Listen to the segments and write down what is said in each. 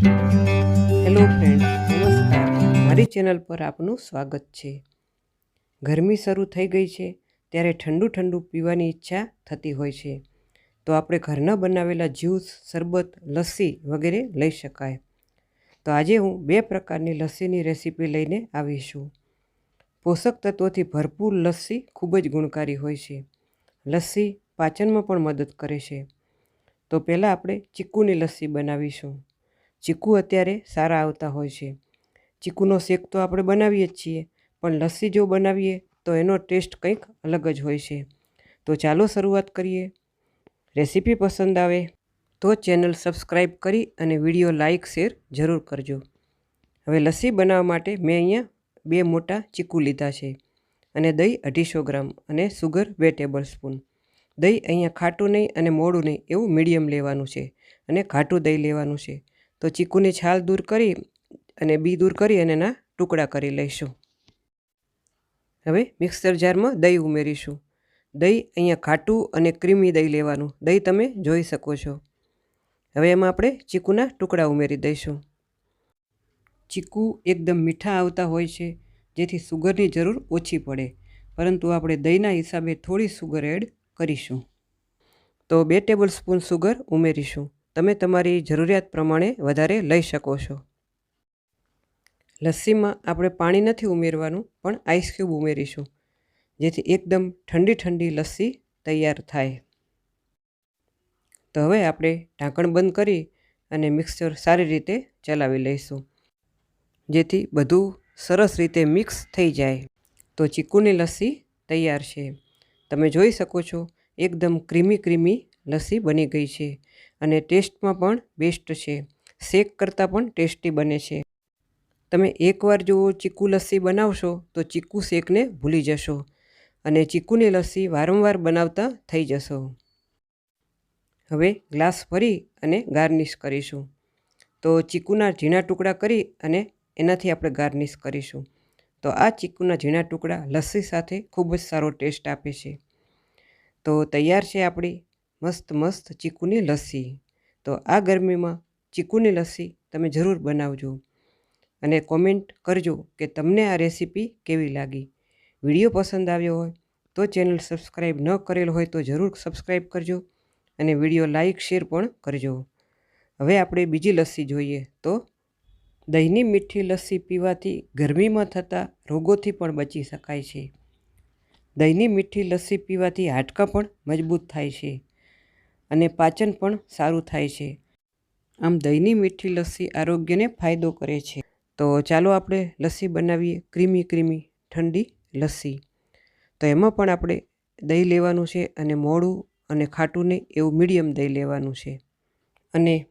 Hello friend, નમસ્કાર. મારી channel પર આપનું સ્વાગત છે. ગરમી શરૂ થઈ ગઈ છે, ત્યારે ઠંડુ ઠંડુ પીવાની ઈચ્છા થતી હોય છે. તો આપણે ઘરના બનાવેલા જ્યુસ, શરબત, લસ્સી વગેરે લઈ શકાય. તો આજે હું બે પ્રકારની લસ્સીની રેસીપી લઈને આવીશું. પોષક તત્વોથી ભરપૂર લસ્સી ખૂબ જ ગુણકારી હોય છે. લસ્સી પાચનમાં પણ મદદ કરે છે. તો પહેલાં આપણે ચીકુની લસ્સી બનાવીશું. ચીકુ અત્યારે સારા આવતા હોય છે. ચીકુનો શેક તો આપણે બનાવીએ જ છીએ, પણ લસ્સી જો બનાવીએ તો એનો ટેસ્ટ કંઈક અલગ જ હોય છે. તો ચાલો શરૂઆત કરીએ. રેસીપી પસંદ આવે તો ચેનલ સબસ્ક્રાઈબ કરી અને વીડિયો લાઇક, શેર જરૂર કરજો. હવે લસ્સી બનાવવા માટે મેં અહીંયા બે મોટા ચીકુ લીધા છે અને દહીં અઢીસો ગ્રામ અને સુગર બે ટેબલ સ્પૂન દહીં અહીંયા ખાટું નહીં અને મોડું નહીં, એવું મીડિયમ લેવાનું છે અને ઘાટું દહીં લેવાનું છે. તો ચીકુની છાલ દૂર કરી અને બી દૂર કરી અને એના ટુકડા કરી લઈશું. હવે મિક્સર જારમાં દહીં ઉમેરીશું. દહીં અહીંયા ખાટું અને ક્રીમી દહીં લેવાનું. દહીં તમે જોઈ શકો છો. હવે એમાં આપણે ચીકુના ટુકડા ઉમેરી દઈશું. ચીકુ એકદમ મીઠા આવતા હોય છે, જેથી સુગરની જરૂર ઓછી પડે. પરંતુ આપણે દહીંના હિસાબે થોડી સુગર એડ કરીશું. તો બે ટેબલ સ્પૂન સુગર ઉમેરીશું. તમે તમારી જરૂરિયાત પ્રમાણે વધારે લઈ શકો છો. લસ્સીમાં આપણે પાણી નથી ઉમેરવાનું, પણ આઈસ ક્યુબ ઉમેરીશું, જેથી એકદમ ઠંડી ઠંડી લસ્સી તૈયાર થાય. તો હવે આપણે ઢાંકણ બંધ કરી અને મિક્સચર સારી રીતે ચલાવી લઈશું, જેથી બધું સરસ રીતે મિક્સ થઈ જાય. તો ચીકુની લસ્સી તૈયાર છે. તમે જોઈ શકો છો, એકદમ ક્રીમી ક્રીમી લસ્સી બની ગઈ છે. અને ટેસ્ટમાં પણ બેસ્ટ છે. શેક કરતાં પણ ટેસ્ટી બને છે. તમે એકવાર જો ચીકુ લસ્સી બનાવશો, તો ચીકુ શેકને ભૂલી જશો અને ચીકુની લસ્સી વારંવાર બનાવતા થઈ જશો. હવે ગ્લાસ ભરી અને ગાર્નિશ કરીશું. તો ચીકુના ઝીણા ટુકડા કરી અને એનાથી આપણે ગાર્નિશ કરીશું. તો આ ચીકુના ઝીણા ટુકડા લસ્સી સાથે ખૂબ જ સારો ટેસ્ટ આપે છે. તો તૈયાર છે આપણી મસ્ત મસ્ત ચીકુની લસ્સી. તો આ ગરમીમાં ચીકુની લસ્સી તમે જરૂર બનાવજો અને કોમેન્ટ કરજો કે તમને આ રેસીપી કેવી લાગી. વીડિયો પસંદ આવ્યો હોય તો ચેનલ સબસ્ક્રાઈબ ન કરેલ હોય તો જરૂર સબસ્ક્રાઈબ કરજો અને વીડિયો લાઈક શેર પણ કરજો. હવે આપણે બીજી લસ્સી જોઈએ તો દહીંની મીઠી લસ્સી પીવાથી ગરમીમાં થતા રોગોથી પણ બચી શકાય છે. દહીંની મીઠી લસ્સી પીવાથી હાડકાં પણ મજબૂત થાય છે. અને પાચન પણ સારું થાય છે. આમ દહીંની મીઠી લસ્સી આરોગ્યને ફાયદો કરે છે. તો ચાલો આપણે લસ્સી બનાવીએ ક્રીમી ક્રીમી ઠંડી લસ્સી. તો એમાં પણ આપણે દહીં લેવાનું છે અને મોડું અને ખાટું નહીં, એવું મીડિયમ દહીં લેવાનું છે. અને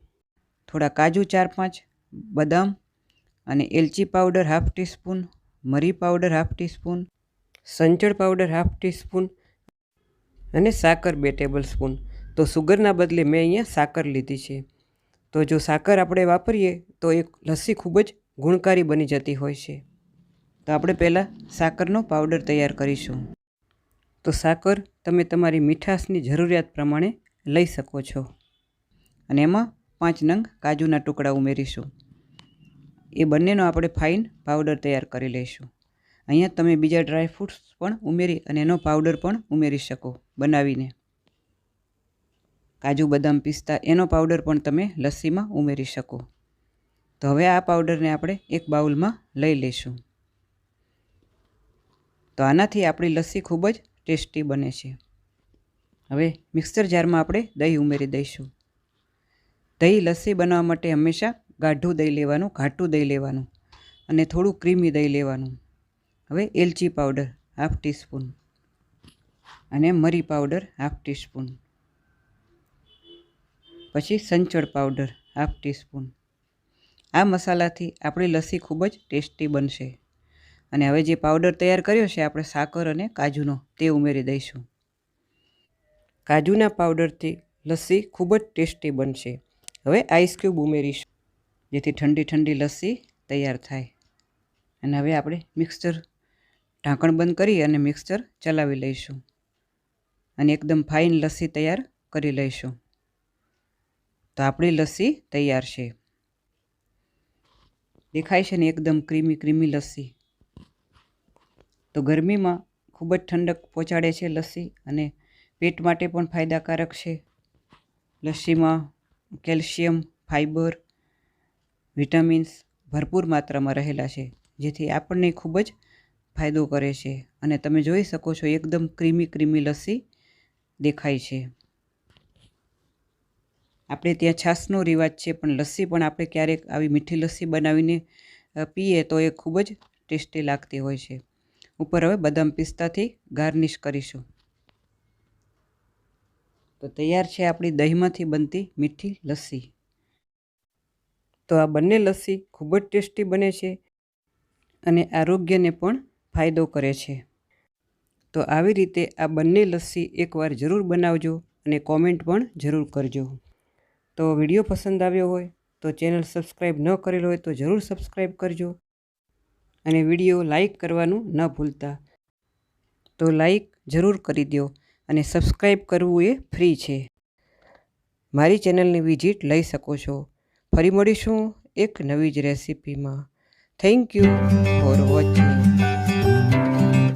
થોડા કાજુ ચાર પાંચ, બદામ અને એલચી પાવડર હાફ ટીસ્પૂન, મરી પાવડર હાફ ટીસ્પૂન, સંચળ પાવડર હાફ ટીસ્પૂન અને સાકર બે ટેબલ સ્પૂન. તો સુગરના બદલે મેં અહીંયા સાકર લીધી છે. તો જો સાકર આપણે વાપરીએ, તો એક લસ્સી ખૂબ જ ગુણકારી બની જતી હોય છે. તો આપણે પહેલાં સાકરનો પાવડર તૈયાર કરીશું. તો સાકર તમે તમારી મીઠાશની જરૂરિયાત પ્રમાણે લઈ શકો છો. અને એમાં પાંચ નંગ કાજુના ટુકડા ઉમેરીશું. એ બંનેનો આપણે ફાઇન પાવડર તૈયાર કરી લઈશું. અહીંયા તમે બીજા ડ્રાય ફ્રૂટ્સ પણ ઉમેરી અને એનો પાવડર પણ ઉમેરી શકો બનાવીને. કાજુ, બદામ પિસ્તા, એનો પાવડર પણ તમે લસ્સીમાં ઉમેરી શકો. તો હવે આ પાવડરને આપણે એક બાઉલમાં લઈ લઈશું. તો આનાથી આપણી લસ્સી ખૂબ જ ટેસ્ટી બને છે. હવે મિક્સર જારમાં આપણે દહીં ઉમેરી દઈશું. દહીં લસ્સી બનાવવા માટે હંમેશા ગાઢું દહીં લેવાનું, ઘાટું દહીં લેવાનું અને થોડું ક્રીમી દહીં લેવાનું. હવે એલચી પાવડર હાફ ટીસ્પૂન અને મરી પાવડર હાફ ટીસ્પૂન પછી સંચળ પાવડર, હાફ ટીસ્પૂન. આ મસાલાથી આપણી લસ્સી ખૂબ જ ટેસ્ટી બનશે. અને હવે જે પાવડર તૈયાર કર્યો છે, આપણે સાકર અને કાજુનો, તે ઉમેરી દઈશું. કાજુના પાવડરથી લસ્સી ખૂબ જ ટેસ્ટી બનશે. હવે આઈસ ક્યુબ ઉમેરીશું, જેથી ઠંડી ઠંડી લસ્સી તૈયાર થાય. અને હવે આપણે મિક્સચર ઢાંકણ બંધ કરી અને મિક્સચર ચલાવી લઈશું. અને એકદમ ફાઇન લસ્સી તૈયાર કરી લઈશું. તો આપણી લસ્સી તૈયાર છે. દેખાય છે ને એકદમ ક્રીમી ક્રીમી લસ્સી. તો ગરમીમાં ખૂબ જ ઠંડક પહોંચાડે છે લસ્સી અને પેટ માટે પણ ફાયદાકારક છે. લસ્સીમાં કેલ્શિયમ ફાઇબર વિટામિન્સ ભરપૂર માત્રામાં રહેલા છે, જેથી આપણને ખૂબ જ ફાયદો કરે છે. અને તમે જોઈ શકો છો એકદમ ક્રીમી ક્રીમી લસ્સી દેખાય છે. આપણે ત્યાં છાશનો રિવાજ છે, પણ લસ્સી પણ આપણે ક્યારેક આવી મીઠી લસ્સી બનાવીને પીએ તો એ ખૂબ જ ટેસ્ટી લાગતી હોય છે. ઉપર હવે બદામ પિસ્તાથી ગાર્નિશ કરીશું. તો તૈયાર છે આપણી દહીંમાંથી બનતી મીઠી લસ્સી. તો આ બંને લસ્સી ખૂબ જ ટેસ્ટી બને છે અને આરોગ્યને પણ ફાયદો કરે છે. તો આવી રીતે આ બંને લસ્સી એકવાર જરૂર બનાવજો અને કોમેન્ટ પણ જરૂર કરજો. તો વીડિયો પસંદ આવ્યો હોય, તો ચેનલ સબસ્ક્રાઈબ ન કરેલ હોય તો જરૂર સબસ્ક્રાઈબ કરજો. અને વીડિયો લાઈક કરવાનું ન ભૂલતા. તો લાઈક જરૂર કરી દો અને સબસ્ક્રાઈબ કરવું એ ફ્રી છે. મારી ચેનલની વિઝિટ લઈ શકો છો. ફરી મળીશું એક નવી જ રેસિપીમાં. Thank you for watching.